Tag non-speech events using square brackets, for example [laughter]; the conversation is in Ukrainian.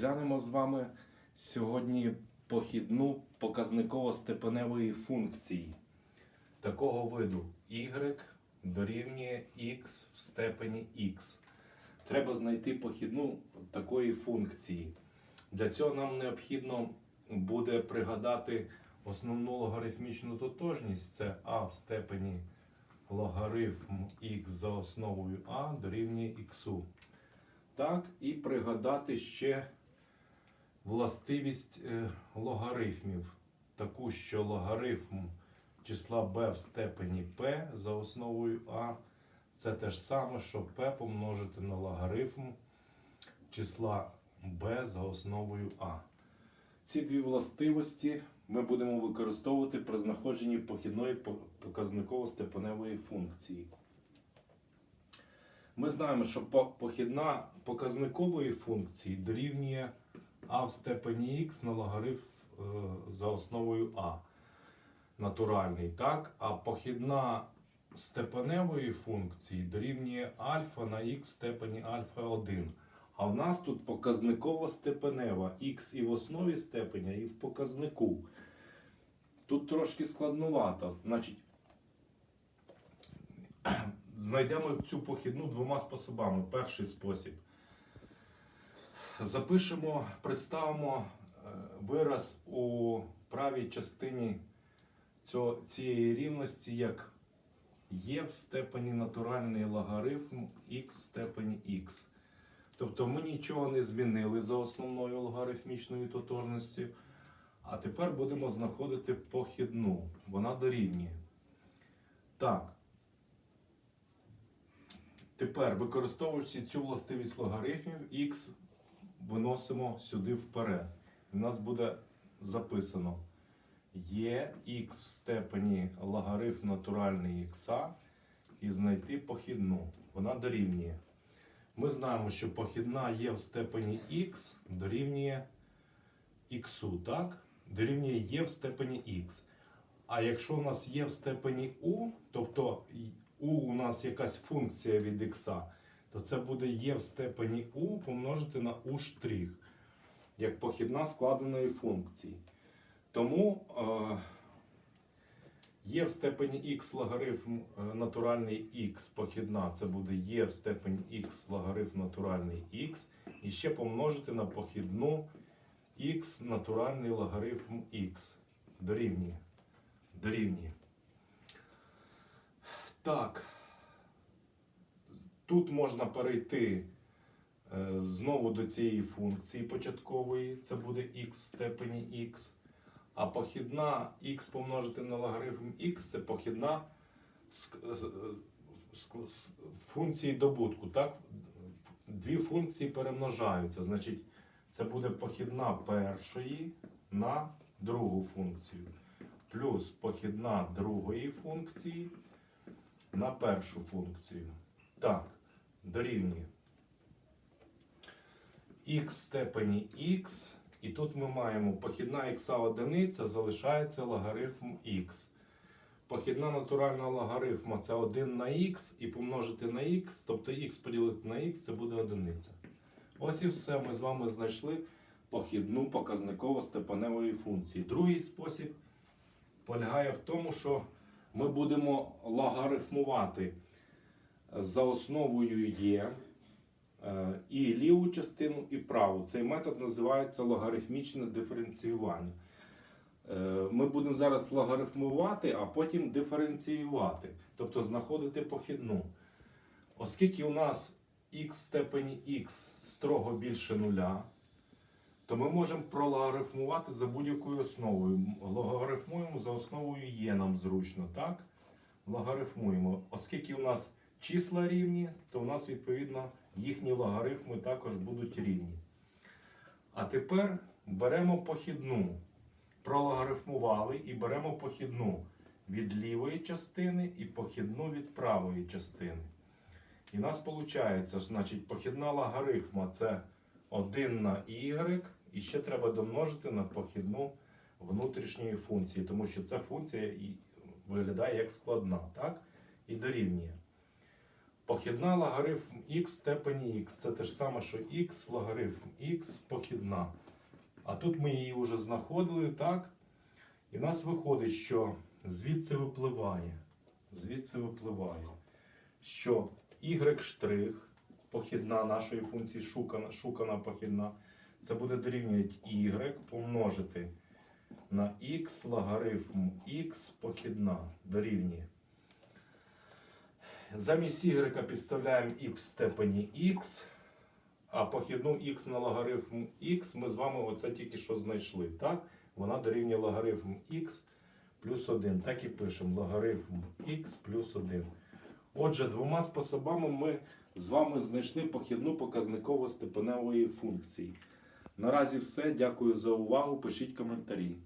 Розглянемо з вами сьогодні похідну показниково-степеневої функції такого виду y дорівнює x в степені x. Треба знайти похідну такої функції. Для цього нам необхідно буде пригадати основну логарифмічну тотожність. Це а в степені логарифм x за основою а дорівнює х. Так, і пригадати ще властивість е, логарифмів. Таку, що логарифм числа b в степені p за основою а. Це те ж саме, що p помножити на логарифм числа b за основою а. Ці дві властивості ми будемо використовувати при знаходженні похідної показниково-степеневої функції. Ми знаємо, що похідна показникової функції дорівнює а в степені х на логарифм е, за основою а натуральний, так? А похідна степеневої функції дорівнює альфа на х в степені альфа 1. А в нас тут показниково степенева х і в основі степеня, і в показнику. Тут трошки складнувато. Значить, [clears throat] знайдемо цю похідну двома способами. Перший спосіб. Запишемо, представимо е, вираз у правій частині цієї рівності як є в степені натуральний логарифм х в степені х. Тобто ми нічого не змінили за основною логарифмічною тотожністю. А тепер будемо знаходити похідну. Вона дорівнює. Так. Тепер, використовуючи цю властивість логарифмів, х виносимо сюди вперед. У нас буде записано є х в степені логарифм натуральний х і знайти похідну. Вона дорівнює. Ми знаємо, що похідна є в степені х дорівнює х, так? Дорівнює є в степені х. А якщо у нас є в степені у, тобто у у нас якась функція від х, то це буде є в степені у помножити на у штрих, як похідна складеної функції. Тому е, є в степені х логарифм е, натуральний х похідна, це буде є в степені х логарифм натуральний х, і ще помножити на похідну х натуральний логарифм х. Дорівнює. Дорівнює. Так. Тут можна перейти е, знову до цієї функції початкової, це буде х в степені х. А похідна х помножити на логарифм х це похідна е, функції добутку. Так? Дві функції перемножаються. Значить, це буде похідна першої на другу функцію. Плюс похідна другої функції на першу функцію. Так, дорівнює х в степені х. І тут ми маємо похідна х одиниця залишається логарифм х. Похідна натуральна логарифма це 1 на х і помножити на х, тобто х поділити на х це буде одиниця. Ось і все. Ми з вами знайшли похідну показниково-степеневої функції. Другий спосіб полягає в тому, що ми будемо логарифмувати за основою є е, і ліву частину, і праву. Цей метод називається логарифмічне диференціювання. Е, Ми будемо зараз логарифмувати, а потім диференціювати, тобто знаходити похідну. Оскільки у нас х степені х строго більше нуля, то ми можемо прологарифмувати за будь-якою основою. Логарифмуємо за основою є нам зручно, так? Логарифмуємо. Оскільки у нас числа рівні, то у нас відповідно їхні логарифми також будуть рівні. А тепер беремо похідну. Прологарифмували і беремо похідну від лівої частини і похідну від правої частини. І в нас виходить, значить, похідна логарифма це 1 на y, і ще треба домножити на похідну внутрішньої функції, тому що ця функція виглядає як складна, так? І дорівнює. Похідна логарифм х в степені х. Це те ж саме, що х логарифм х похідна. А тут ми її вже знаходили, так? І в нас виходить, що звідси випливає. Звідси випливає, що y похідна нашої функції шукана, шукана похідна, це буде дорівнювати y помножити на х логарифм х похідна дорівнює. Замість y підставляємо x в степені x, а похідну x на логарифм x ми з вами оце тільки що знайшли. Так? Вона дорівнює логарифм x плюс 1. Так і пишемо логарифм x плюс 1. Отже, двома способами ми з вами знайшли похідну показниково степеневої функції. Наразі все. Дякую за увагу. Пишіть коментарі.